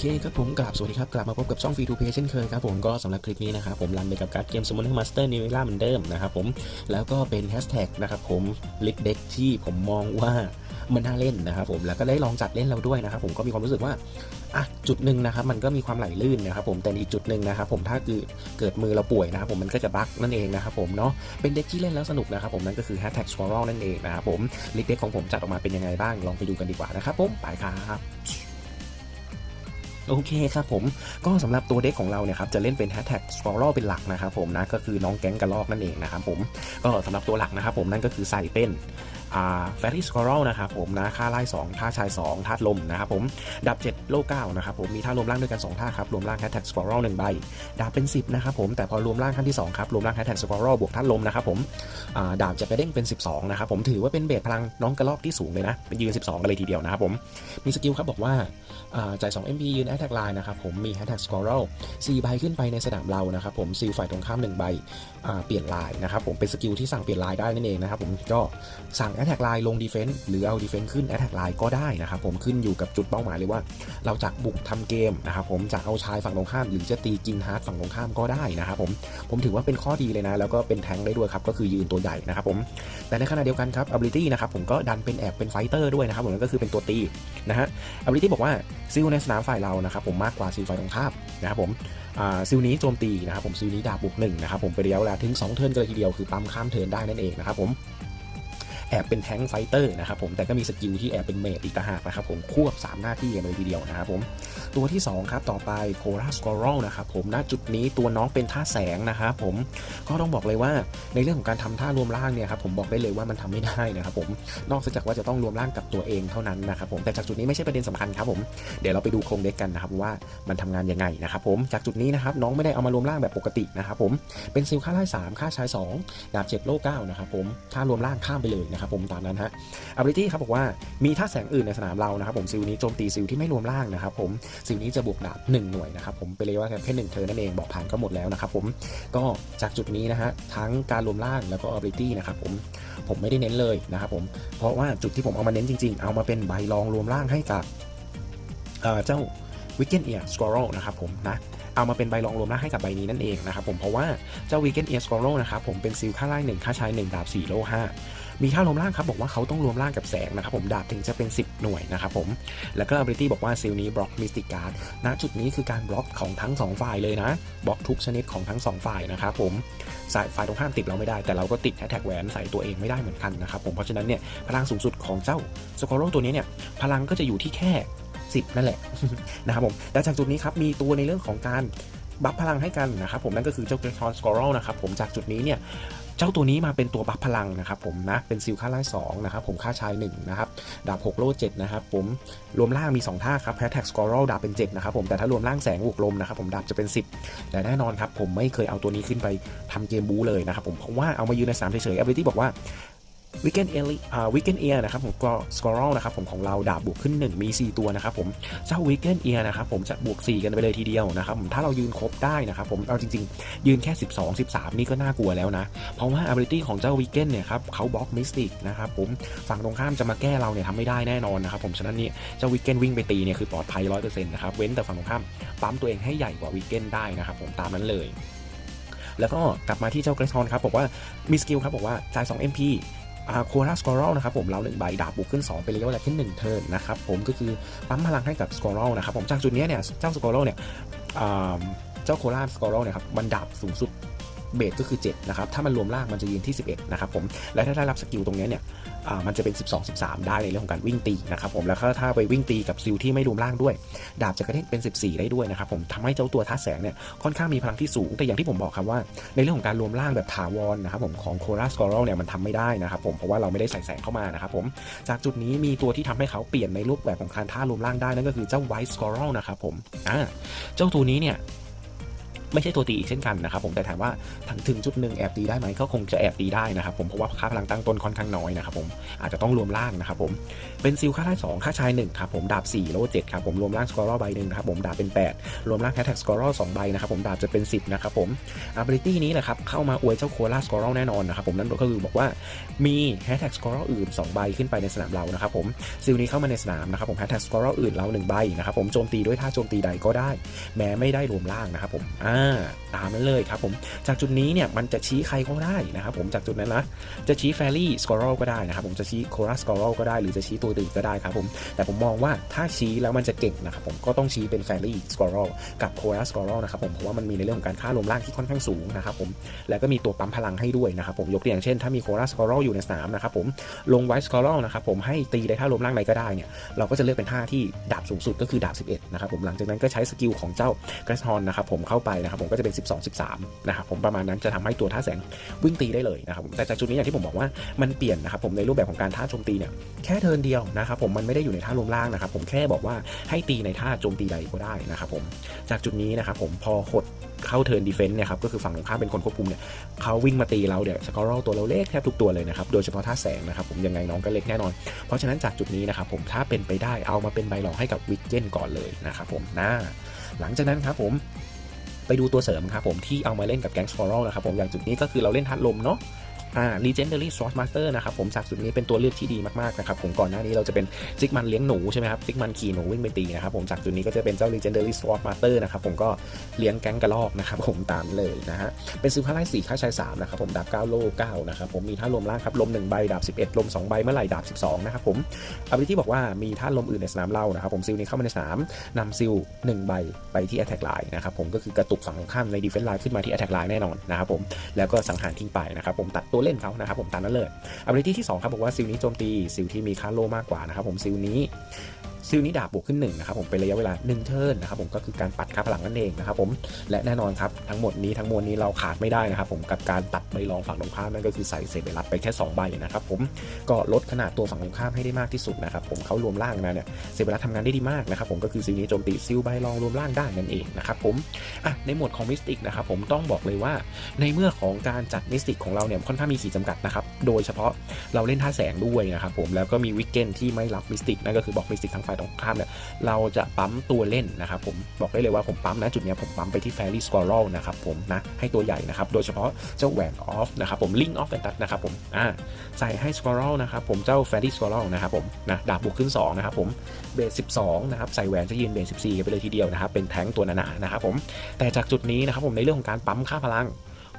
เคครับผมกลับสวัสดีครับ กลับมาพบกับช่องฟรีทูเพย์เช่นเคยครับผมก็สำหรับคลิปนี้นะครับผมรันไปกับการ์ดเกมสมุนมาสเตอร์นิเวล่าเหมือนเดิมนะครับผมแล้วก็เป็นแฮชแท็กนะครับผมลิทเด็กที่ผมมองว่ามันน่าเล่นนะครับผมแล้วก็ได้ลองจัดเล่นเราด้วยนะครับผมก็มีความรู้สึกว่าอะจุดหนึ่งนะครับมันก็มีความไหลลื่นนะครับผมแต่อีกจุดหนึ่งนะครับผมถ้าเกิดเกิดมือเราป่วยนะครับผมมันก็จะบั๊กนั่นเองนะครับผมเนาะเป็นเด็กที่เล่นแล้วสนุกนะครับผมนั่นก็คือแฮชแท็กสควอรนั่นเองนะครับผมลิทเด็กของผมจัดออกมาเป็นยังไงบ้างลองไปดูกันดีกว่านะครับผมไปครับ โอเคครับผมก็สำหรับตัวเด็กของเราเนี่ยครับจะเล่นเป็นแฮชแท็กสควอร์เป็นหลักนะครับผมนะก็คือน้องแก๊งกระลอกนั่นเองนะครับผมก็สำหรับตัวหลักนะครับผมนั่นก็คือใส่เป็น แฟรี่สกอร์นะครับผมนะค่าไล่2ท่าชาย2ธาลมนะครับผมดับ 7 โล9นะครับผมมีท่ารวมร่างด้วยกัน2ท่าครับรวมร่างแฮชแท็กสกอร์หนึ่งใบดาบเป็น 10นะครับผมแต่พอรวมร่างขั้นที่2ครับรวมร่างแฮชแท็กสกอร์บวกธาลมนะครับผมอ่าดาบจะกระเด้งเป็น 12นะครับผมถือว่าเป็นเบสพลังน้องกระลอกที่สูงเลยนะเป็นยืน 12กันเลยทีเดียวนะครับผมมีสกิลครับบอกว่าอ่าจ่าย2 MP ยืนแอ t แทกไลน์นะครับผมมี Hashtag Squirrel 4ใบขึ้นไปในสนามเรานะครับผมซิลฝ่ายตรงข้าม1ใบอ่าเปลี่ยนลายนะครับผมเป็นสกิลที่สั่งเปลี่ยนลายได้นั่นเองนะครับผมก็สั่ง a t แทกไลน์ลง Defense หรือเอา Defense ขึ้น a t แทกไลน์ก็ได้นะครับผมขึ้นอยู่กับจุดเป้าหมายเลยว่า เราจะบุกทำเกมนะครับผมจะเอาชายฝั่งตรงข้าม หรือจะตีกินฮาร์ดฝั่งตรงข้ามก็ได้นะครับผมผมถือว่าเป็นข้อดีเลยนะ แล้วก็เป็นแทงได้ด้วยครับก็คือยืนตัวใหญ่นะครับผมแต่ในขณะเดียวกันครับ ability นะครับผมก็ดันเป็นแอบเป็นไฟเตอร์ด้วยนะครับผมก็คือเป็นตัวตีนะฮะ ability บอกว่าซิลในสนามฝ่ายเรานะครับผมมากกว่าซิลฝ่ายตรงข้ามนะครับผมซิลนี้โจมตีนะครับผมซิลนี้ดาบบวกหนึ่งนะครับผมไประยะเวลาถึง 2 เทิร์นกันเลยทีเดียวคือปั๊มข้ามเทิร์นได้นั่นเองนะครับผม แอบเป็นแทงค์ไฟเตอร์นะครับผมแต่ก็มีสกิลที่แอบเป็นเมดอีกต่างหากนะครับผมควบ 3 หน้าที่กันเลยทีเดียวนะครับผมตัวที่ 2 ครับ ต่อไปโคราสกอร l นะครับผมณจุดนี้ตัวน้องเป็นท่าแสงนะครับผมก็ต้องบอกเลยว่าในเรื่องของการทำท่ารวมร่างเนี่ยครับผมบอกได้เลยว่ามันทำไม่ได้นะครับผมนอกจากว่าจะต้องรวมร่างกับตัวเองเท่านั้นนะครับผมแต่จากจุดนี้ไม่ใช่ประเด็นสำคัญครับผมเดี๋ยวเราไปดูโครงเด็กกันนะครับว่ามันทำงานยังไงนะครับผมจากจุดนี้นะครับน้องไม่ได้เอามารวมร่างแบบปกตินะครับผมเป็นซิลค่าไล่3ค่าชาย2ดาบ7โล9นะครับผมถ้ารวมร่างข้ามไปเลยนะครับผมตามนั้นฮะ ability ครับบอกว่ามีท่าแสงอื่นในสนามเรานะครับผมซิลนี้โจมตีซิลที่ไม่รวมร่างนะครับผมซิลนี้จะบวกดาบ1หน่วยนะครับผมไปเลยว่าแค่หนึ่งเทิร์นนั่นเองบอกผ่านก็หมดแล้วนะครับผมก็จากจุดนี้นะฮะทั้งการรวมร่างแล้วก็ ability นะครับผมผมไม่ได้เน้นเลยนะครับผมเพราะว่าจุดที่ผมเอามาเน้นจริงๆ เอามาเป็นใบรองรวมร่างให้กับเจ้า Weekend Ear Squirrel นะครับผมนะเอามาเป็นใบรองรวมร่างให้กับใบนี้นั่นเองนะครับผมเพราะว่าเจ้า Weekend Ear Squirrel นะครับผมเป็นซิลค่าไล่หนึ่งค่าใช้หนึ่งดาบ4โล5 มีค่ารวมร่างครับบอกว่าเขาต้องรวมร่างกับแสงนะครับผมดาบถึงจะเป็น 10 หน่วยนะครับผมแล้วก็ ability บอกว่าซิลนี้บล็อก Mystic Guard ณจุดนี้คือการบล็อกของทั้งสองฝ่ายเลยนะบล็อกทุกชนิดของทั้งสองฝ่ายนะครับผมสายฝ่ายตรงข้ามติดเราไม่ได้แต่เราก็ติดแฮชแท็กแหวนใส่ตัวเองไม่ได้เหมือนกันนะครับผมเพราะฉะนั้นเนี่ยพลังสูงสุดของเจ้าสกอร์โรตัวนี้เนี่ยพลังก็จะอยู่ที่แค่ 10 นั่นแหละนะครับผมแต่จากจุดนี้ครับมีตัวในเรื่องของการบัฟพลังให้กันนะครับผมนั่นก็คือเจ้าเกรทอนสกอร์โรนะครับผมจากจุดนี้เนี่ย เจ้าตัวนี้มาเป็นตัวบัฟพลังนะครับผมนะเป็นซิลค่าไล่2นะครับผมค่าชาย1นะครับดาบ6โล่7นะครับผมรวมล่างมี 2 ท่าครับแพทแท็กสกอร์ลดาบเป็น7นะครับผมแต่ถ้ารวมล่างแสงบวกลมนะครับผมดาบจะเป็น 10 แต่แน่นอนครับผมไม่เคยเอาตัวนี้ขึ้นไปทำเกมบูเลยนะครับผมเพราะว่าเอามายืนในสามเฉยๆ ability บอกว่า Weekend Ear อ่า Weekend Ear นะครับผมก็สกอร์ l นะครับผมของเราดาบบวกขึ้น 1 มี 4 ตัวนะครับผมเจ้า Weekend Ear นะครับผมจะบวก 4 กันไปเลยทีเดียวนะครับผมถ้าเรายืนครบได้นะครับผมเอาจริงๆ ยืนแค่ 12 13 นี่ก็น่ากลัวแล้วนะ เพราะว่า ability ของเจ้า Weekend เนี่ยครับเขาบล็อก Mystic นะครับผมฝั่งตรงข้ามจะมาแก้เราเนี่ยทำไม่ได้แน่นอนนะครับผมฉะนั้นนี่เจ้า Weekend วิ่งไปตีเนี่ยคือปลอดภัย100%นะครับเว้นแต่ฝั่งตรงข้ามปั๊มตัวเองให้ใหญ่กว่า Weekend ได้นะครับผมตามนั้นเลยแล้วก็กลับมาที่เจ้าเกรซอนครับบอกว่ามีสกิลครับบอกว่าจ่าย2 MP โคราสกอร์ l นะครับผมเราหนึ่งใบดาบบุกขึ้น 2 ไปเลยก็แล้วแค่หนึ่งเทิร์นนะครับผมก็คือปั๊มพลังให้กับสกอร์ l นะครับผมจากจุดนี้เนี่ยเจ้าสกอร์ l เนี่ยเจ้าโคราสกอร์ l เนี่ยครับมันดาบสูงสุด เบสก็คือ7นะครับถ้ามันรวมล่างมันจะยืนที่ 11นะครับผมและถ้าได้รับสกิลตรงนี้เนี่ยมันจะเป็น 12 13 ได้ในเรื่องของการวิ่งตีนะครับผมแล้วก็ถ้าไปวิ่งตีกับซิลที่ไม่รวมล่างด้วย ดาบจะกระเด้งเป็น 14 ได้ด้วยนะครับผมทำให้เจ้าตัวท่าแสงเนี่ยค่อนข้างมีพลังที่สูง แต่อย่างที่ผมบอกครับว่า ในเรื่องของการรวมร่างแบบถาวรนะครับผมของโคราสกอร์เนี่ยมันทำไม่ได้นะครับผมเพราะว่าเราไม่ได้ใส่แสงเข้ามานะครับผมจากจุดนี้มีตัวที่ทำให้เขาเปลี่ยนในรูปแบบของการท่ารวมร่างได้นั่นก็คือเจ้าไวท์สกอร์นะครับผมอ่าเจ้าตัวนี้เนี่ย ไม่ใช่ตัวตีอีกเช่นกันนะครับผมแต่ถามว่าถึงถงจุดหนึ่งแอบตีได้ไหมก็คงจะแอบตีได้นะครับผมเพราะว่าค่าพลังตั้งต้นค่อนข้างน้อยนะครับผมอาจจะต้องรวมล่างนะครับผมเป็นซิลค่าได้สองค่าชายหนึ่งครับผมดาบ4โล7ครับผมรวมล่างสกอร์ใบหนึ่งนะครับผมดาบเป็น8รวมล่างแฮชแท็กสกอร์สองใบนะครับผมดาบจะเป็น10นะครับผม ability นี้แหละครับเข้ามาอวยเจ้าโคลาสกอร์แน่นอนนะครับผมนั่นก็คือบอกว่ามีแฮชแท็กสกอร์อื่น2ใบขึ้นไปในสนามเรานะครับผมซิลนี้เข้ามาในสนามนะครับผมแฮชแท็กสกอร์อื่นเรา1ใบนะครับผมโจมตีด้วยท่าโจมตีใดก็ได้ แม้ไม่ได้รวมล่างนะครับผมอ่าตามนั้นเลยครับผม จากจุดนี้เนี่ยมันจะชี้ใครก็ได้นะครับผมจากจุดนั้นนะ จะชี้แฟรี่สกอร์ก็ได้นะครับผมจะชี้โคลาสกอร์ก็ได้หรือจะชี้ตัวอื่นก็ได้ครับผม แต่ผมมองว่าถ้าชี้แล้วมันจะเก่งนะครับผมก็ต้องชี้เป็นแฟรี่สกอร์กับโคลาสกอร์นะครับผมเพราะว่ามันมีในเรื่องของการค่ารวมล่างที่ค่อนข้างสูงนะครับผมแล้วก็มีตัวปั๊มพลังให้ด้วยนะครับผมยกตัวอย่างเช่น ถ้ามีโคลาสกอร์อยู่ในสนามนะครับผมลงไวสกอร์นะครับผมให้ตีได้ท่ารวมล่างใดก็ได้เนี่ยเราก็จะเลือกเป็นท่าที่ดาบสูงสุดก็คือดาบ 11นะครับผมหลังจากนั้นก็ใช้สกิลของเจ้ากรสฮอนนะครับผมเข้าไปนะครับผมก็จะเป็น 12 13นะครับผมประมาณนั้นจะทำให้ตัวท่าแสงวิ่งตีได้เลยนะครับผมแต่จากจุดนี้อย่างที่ผมบอกว่ามันเปลี่ยนนะครับผมในรูปแบบของการท่าโจมตีเนี่ยแค่เทิร์นเดียวนะครับผมมันไม่ได้อยู่ในท่ารวมล่างนะครับผมแค่บอกว่าให้ตีในท่าโจมตีใดก็ได้นะครับผมจากจุดนี้นะครับผมพอหดเข้าเทิร์นดีเฟนต์เนี่ยครับก็คือฝั่งตรงข้ามเป็นคนควบคุมเนี่ยเขาวิ่งมาตีเราเนี่ยสกอร์ตัวเราเล็กแทบทุกตัวเลยนะครับโดยเฉพาะท่าแสงนะครับผมยังไงน้องก็เล็กแน่นอน เพราะฉะนั้นจากจุดนี้นะครับผมถ้าเป็นไปได้เอามาเป็นใบหลอกให้กับวิกเกนก่อนเลยนะครับผมนะหลังจากนั้นครับผม ไปดูตัวเสริมครับผมที่เอามาเล่นกับแก๊งส q อร์นะครับผมอย่างจุดนี้ก็คือเราเล่นทัดลมเนาะ อ่า legendary sword master นะครับผมจากจุดนี้เป็นตัวเลือกที่ดีมากๆนะครับผมก่อนหน้านี้เราจะเป็นซิกมันเลี้ยงหนูใช่ไหมครับซิกมันขี่หนูวิ่งไปตีนะครับผมจากจุดนี้ก็จะเป็นเจ้า legendary sword master นะครับผมก็เลี้ยงแก๊งกระลอกนะครับผมตามเลยนะฮะเป็นซื้อค่าไล่สี่ค่าชายสามนะครับผมดาบ9โล่9นะครับผมมีท่าลมล่างครับลม1ใบดาบ11ลม2ใบเมื่อไหร่ดาบ12นะครับผม ability บอกว่ามีท่าลมอื่นในสนามเรานะครับผมซิลนี้เข้ามาในสนามนำซิล1ใบไปที่ attack line นะครับผมก็คือกระตุกฝั่งข้ามใน defense line ขึ้นมาที่ attack line แน่นอนนะครับผมแล้วก็สังหารทิ้งไปนะครับผมตัดตัวเล่นเขานะครับผมตามนั้นเลย ability ที่2ครับบอกว่าซิลนี้โจมตีซิลที่มีค่าโลมากกว่านะครับผมซิลนี้ ซิลนี้ดาบบวกขึ้น1นะครับผมเป็นระยะเวลา1เทิร์นนะครับผมก็คือการปัดค่าพลังนั่นเองนะครับผมและแน่นอนครับทั้งหมดนี้ทั้งมวลนี้เราขาดไม่ได้นะครับผมกับการตัดใบรองฝั่งตรงข้ามนั่นก็คือใส่เศษใบรัดไปแค่2ใบนะครับผมก็ลดขนาดตัวฝั่งตรงข้ามให้ได้มากที่สุดนะครับผมเขารวมล่างมาเนี่ยเศษใบรัดทำงานได้ดีมากนะครับผมก็คือซิลนี้โจมตีซิลใบรองรวมล่างได้นั่นเองนะครับผมอะในหมวดของมิสติกนะครับผมต้องบอกเลยว่า ในเมื่อของการจัดมิสติกของเราเนี่ยค่อนข้างมีขีดจำกัดนะครับโดยเฉพาะเราเล่นท่าแสงด้วยนะครับผมแล้วก็มีวิกเกนที่ไม่รับมิสติกนั่นก็คือบอกมิสติกทางฝ่ายตรงข้ามเนี่ยเราจะปั๊มตัวเล่นนะครับผมบอกได้เลยว่าผมปั๊มนะจุดนี้ผมปั๊มไปที่ Fairy s q u i r r e l นะครับผมนะให้ตัวใหญ่นะครับโดยเฉพาะเจ้าแหวนออฟนะครับผม Link of the Touch นะครับผมอ่าใส่ให้ s q u i r r e l นะครับผมเจ้า Fairy s q u i r r e l นะครับผมนะดาบบวกขึ้น2นะครับผมเบส12นะครับใส่แหวนจะยืนเบส14กันไปเลยทีเดียวนะครับเป็นแท้งตัวหนาๆนะครับผมแต่จากจุดนี้นะครับผมในเรื่องของการปั๊มค่าพลัง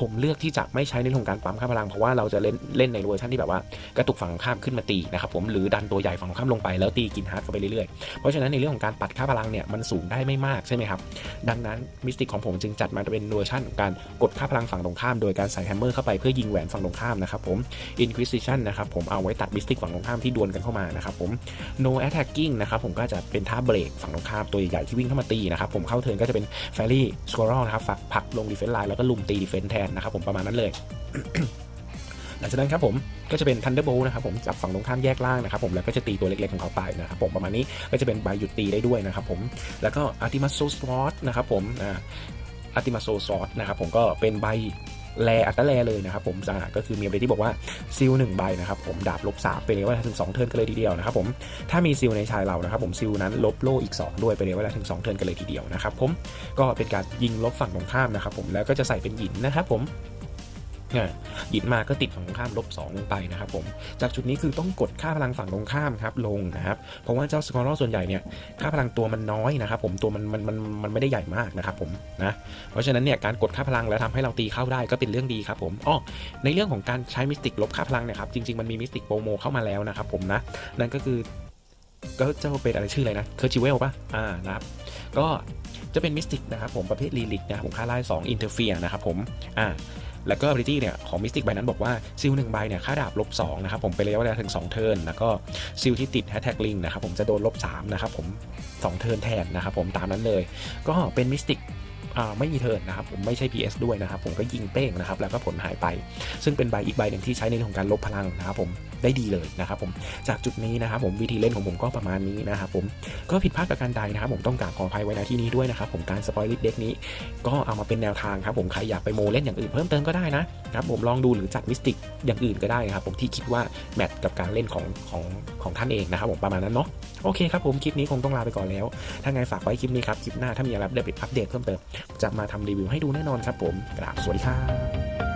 ผมเลือกที่จะไม่ใช้ในเรื่องของการปั๊มค่าพลัง เพราะว่าเราจะเล่นเล่นในเวอร์ชันที่แบบว่ากระตุกฝั่งข้ามขึ้นมาตีนะครับผมหรือดันตัวใหญ่ฝั่งข้ามลงไปแล้วตีกินฮาร์ดเข้าไปเรื่อยๆ เพราะฉะนั้นในเรื่องของการปัดค่าพลังเนี่ยมันสูงได้ไม่มากใช่ไหมครับดังนั้นมิสติกของผมจึงจัดมาเป็นเวอร์ชันการกดค่าพลังฝั่งตรงข้ามโดยการใส่แฮมเมอร์เข้าไปเพื่อยิงแหวนฝั่งตรงข้ามนะครับผม Inquisition นะครับผมเอาไว้ตัดมิสติกฝั่งตรงข้ามที่ดวลกันเข้ามานะครับผม No attacking นะครับผมก็จะเป็นท่าเบรกฝั่งตรงข้ามตัวใหญ่ๆที่วิ่งเข้ามาตีนะครับผมเข้าเทิร์นก็จะเป็น Fairy s q u i r r e l นะครับผักลง defense line แล้วก็ลุมตี defense แทนนะครับผมประมาณนั้นเลย หลังจากนั้นครับผมก็จะเป็น Thunderbolt นะครับผมจับฝั่งตรงข้ามแยกล่างนะครับผมแล้วก็จะตีตัวเล็กๆของเขาไปนะครับผมประมาณนี้ก็จะเป็นใบหยุดตีได้ด้วยนะครับผมแล้วก็ Artimaso Sword นะครับผมอ่า Artimaso Sword นะครับผมก็เป็นใบ แลอัตแลเลยนะครับผมอ่าก็คือมีอะไรที่บอกว่าซิลหนึ่งใบนะครับผมดาบลบสามไปเลยว่าถึง2เทิร์นกันเลยทีเดียวนะครับผมถ้ามีซิลในชายเรานะครับผมซิลนั้นลบโล่อีก 2 ด้วยไปเลยว่าถึง2เทิร์นกันเลยทีเดียวนะครับผมก็เป็นการยิงลบฝั่งตรงข้ามนะครับผมแล้วก็จะใส่เป็นหินนะครับผม อ่าหยินมาก็ติดฝั่งตรงข้ามลบ2ลงไปนะครับผม จากจุดนี้คือต้องกดค่าพลังฝั่งตรงข้ามครับลงนะครับ เพราะว่าเจ้าสกอร์ส่วนใหญ่เนี่ยค่าพลังตัวมันน้อยนะครับผมตัวมันมันมันมันไม่ได้ใหญ่มากนะครับผมนะเพราะฉะนั้นเนี่ยการกดค่าพลังแล้วทำให้เราตีเข้าได้ก็เป็นเรื่องดีครับผมอ้อในเรื่องของการใช้มิสติกลบค่าพลังเนี่ยครับจริงๆมันมีมิสติกโปรโมเข้ามาแล้วนะครับผมนะนั่นก็คือก็เจ้าเป็นอะไรชื่ออะไรนะเคอร์จิเวลป่ะอ่านะครับก็จะเป็นมิสติกนะครับผมประเภทลีลิกนะครับผมค่าไล่2อินเทอร์เฟียนะครับผมอ่า แล้วก็ ability เนี่ยของ Mystic ใบนั้นบอกว่าซิลหนึ่งใบเนี่ยค่าดาบลบ2นะครับผมเป็นระยะเวลาถึง 2 เทิร์นแล้วก็ซิลที่ติดแฮชแท็กลิงนะครับผมจะโดนลบ3นะครับผม2เทิร์นแทนนะครับผมตามนั้นเลย ก็เป็น Mystic ไม่มีเทิร์นนะครับผมไม่ใช่ PS ด้วยนะครับผมก็ยิงเป้งนะครับแล้วก็ผลหายไป ซึ่งเป็นใบอีกใบหนึ่งที่ใช้ในเรื่องของการลบพลังนะครับผมได้ดีเลยนะครับผมจากจุดนี้นะครับผมวิธีเล่นของผมก็ประมาณนี้นะครับผมก็ผิดพลาดประการใดนะครับผมต้องกราบขออภัยไว้ณที่นี้ด้วยนะครับผมการสปอยลิสเด็กนี้ ก็เอามาเป็นแนวทางครับผมใครอยากไปโมเล่นอย่างอื่นเพิ่มเติมก็ได้นะครับผมลองดูหรือจัดมิสติกอย่างอื่นก็ได้นะครับผมที่คิดว่าแมทกับการเล่นของของของท่านเองนะครับผมประมาณนั้นเนาะโอเคครับผมคลิปนี้คงต้องลาไปก่อนแล้ว ถ้าไงฝากไว้คลิปนี้ครับคลิปหน้าถ้ามีอะไรอัปเดตเพิ่มเติมจะมาทำรีวิวให้ดูแน่นอนครับผมกราบสวัสดีครับ